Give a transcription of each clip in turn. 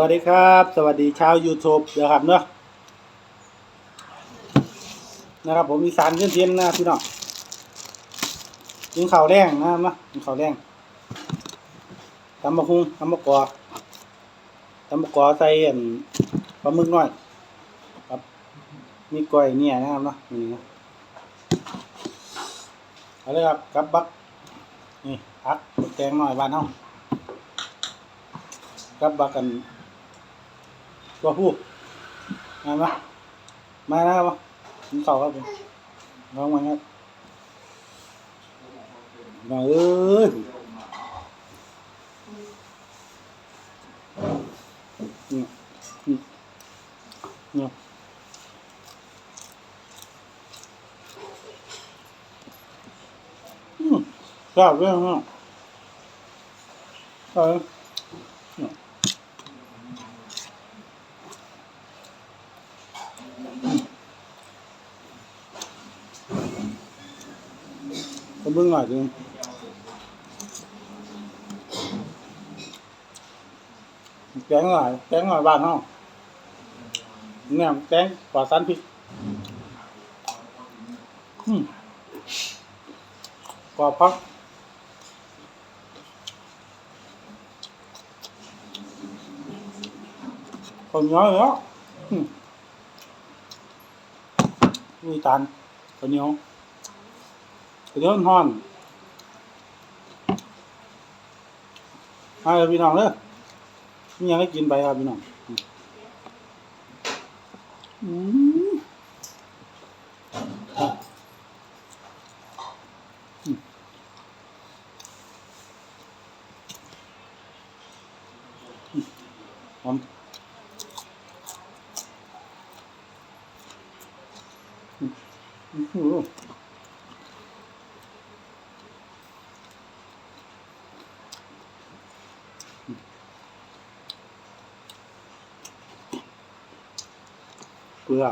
วัสดีครับ สวัสดีชาว YouTube เดี๋ยวครับเนาะนะครับผมอีสานเช่นเทียนนะพี่น้องกินข้าวแรงนะครับเนาะกินข้าวแรงตำมะฮุงตำมะกอตำมะกอใส่อันปลาหมึกน้อยครับมีก้อยเนี่ยนะครับเนาะนี่นะเอาเลยครับกับบักนี่พักแกงหน่อยบ้านเฮากับบักกัน ตัวผู้มาไหมมาแล้วมาผมเข่าครับผมลองมาครับมาเอ้ยนี่นี่นี่อืมชอบเรื่องนี้ชอบ เบิ่งหน่อยนึงแกงหน่อยแกงหน่อยบ้านเฮาเนี่ยแกงปลอดสารพิษอืมกรอบพักคนน้อยแล้วอืมมีตาลคนเหนียว เดี๋ยวมันฮ้อนมาเลยพี่น้องเด้อมียังให้กินไปครับพี่น้องอืมหอมอืม อืมเกลือ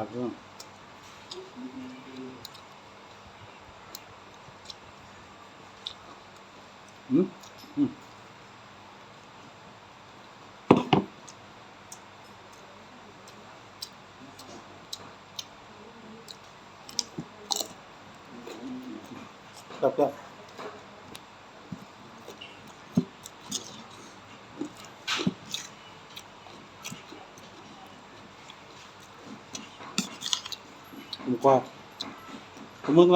เก ลืออืมอืมจับจับผมกว่าผมมึก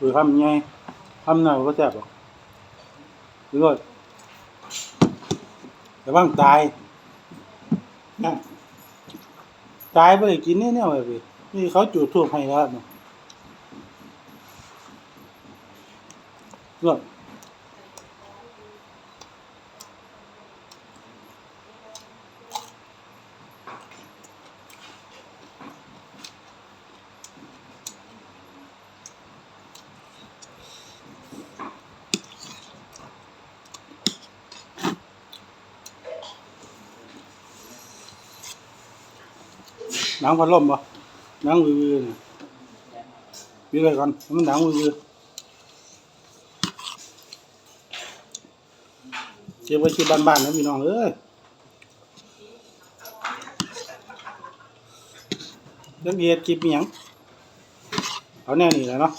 หรือทำยังไงทำหน่อยก็แซ่บหรอกหรือว่าแต่ว่างตายนะตายไปกินเนี่ยเนี่ยเลยพี่นี่เขาจุดทั่วไปแล้วเนาะ หนังพัดลมปะหนังวือๆเนี่ยวิเลยก่อนมันหนังวือๆเชื่อว่าชื่บ้านๆนะพี่น้องเอ้ยเรื่องเอียดคลิปมีหยังเอาแน่นี่แหละเนาะ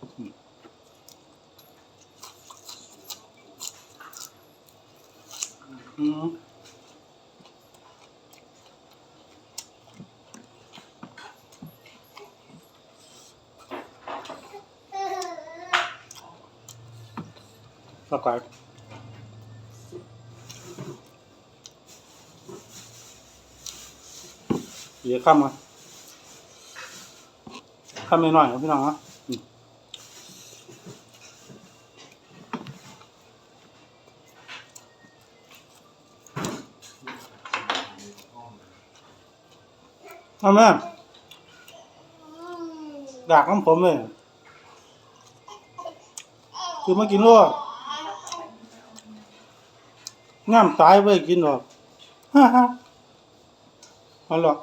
อืมอืมสักไก่เดี๋ยว ข้ามมาข้ามไมดากน้ำผมเลย คือมากินโลดง่ามตายไปกินหรอกฮ่าฮ่าอาหรอก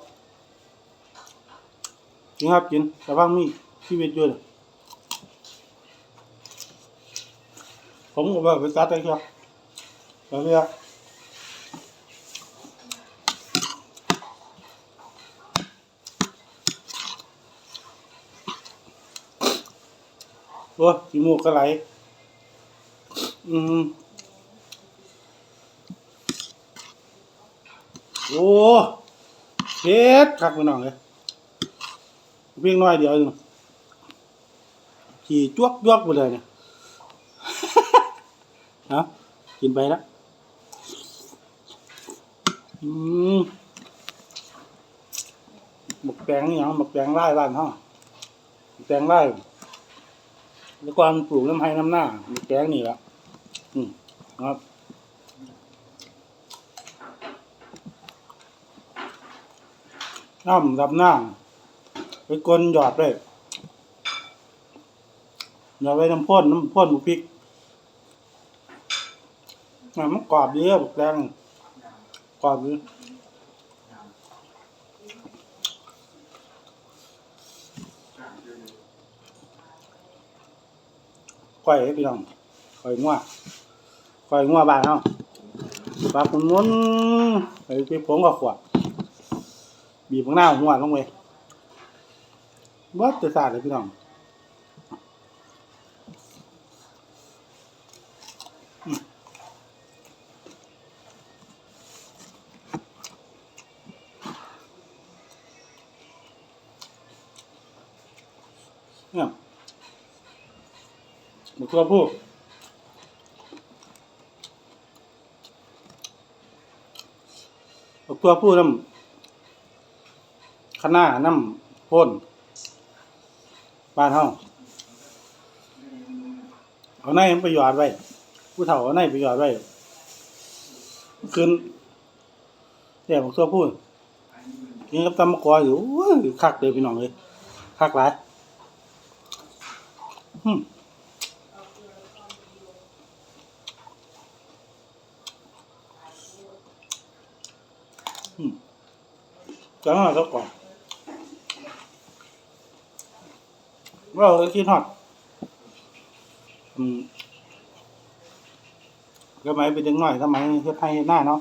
กินครับกิน แต่ว่ามีชีวิตอยู่ผมก็แบบไปตัดไปครับแล้วเนี่ย โอ้ยขี้มูกก็ไหล อืม โอ้เฮ็ดคักไปหน่อยเลยเพียงน้อยเดียวเองขี่จวกจวกไปเลยเนี่ยเอากินไปแล้วอืมหมกแปลงนี่ยังหมกแปลงไร่บ้านเฮาหมกแปลงไร่ แล้วก็ปลูกน้ำไห้น้ำหน้ามกแปลงนี่ละอืมครับน้ำดับหน้าไปกลนหยอดด้วยหยอดไว้น้ำพ่นน้ำพ่นหมูพริกน่ะมันกรอบดีอะบอกแดงกรอบดีก้อ ยให้พี่น้องก้อยงัวก้อยงัวบ้านเฮาปลาคุณมุนไอ้พี่ผงกับขวดบีบข้างหน้าหัวลงไปวัดจะสาดเลยพี่น้อง หมูตัวผู้หมูตัวผู้น้ำคณะน้ำพ่นบ้านเฮาเอาในมันไปหยอดไว้ ผู้เฒ่าเอาในไปหยอดไว้คืนเดี๋ยวผมตัวพูดกินกับตำมะกออยู่คักเลยพี่น้องเลยคักหลายอืม จังหวะก็ก่อนเราก็คิดฮอดอืมก็หมายเป็นเด็กน้อยสมัยเฮ็ดไทยเฮ็ดหน้าเนาะ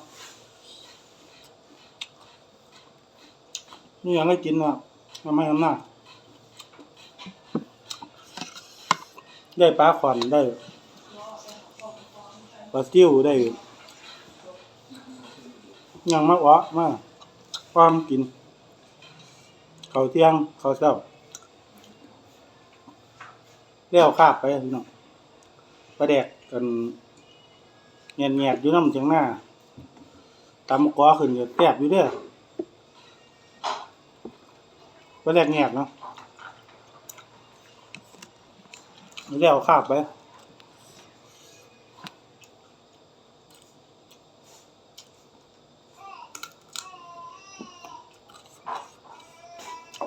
นี่ยังได้กินนะทำไมทำหน้าได้ปลาขอนได้ปลาซิวได้ ยังมากวะมาความกินเขาเที่ยงเขาเช้าเลี้ยวคาบไปพี่น้องประแดกกันเงียบเงียบๆอยู่น้ำเชียงหน้าตำมะกอขึ้นอยู่แตบอยู่เด้อประแดกเงียบเนาะเลี้ยวคาบไป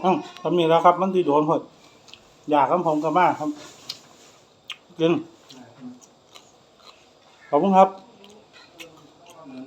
อืมทำมีแล้วครับ มันตีโดนหดอยากครับผมกับมากครับกินขอบคุณครับ